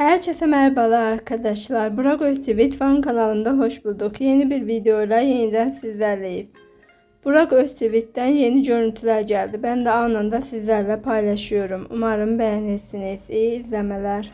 Herkese merhabalar arkadaşlar. Burak Özçivit fan kanalında hoş bulduk. Yeni bir videoyla yeniden sizlerleyiz. Burak Özçivit'ten yeni görüntüler geldi. Ben de anında sizlerle paylaşıyorum. Umarım beğenirsiniz. İyi izlemeler.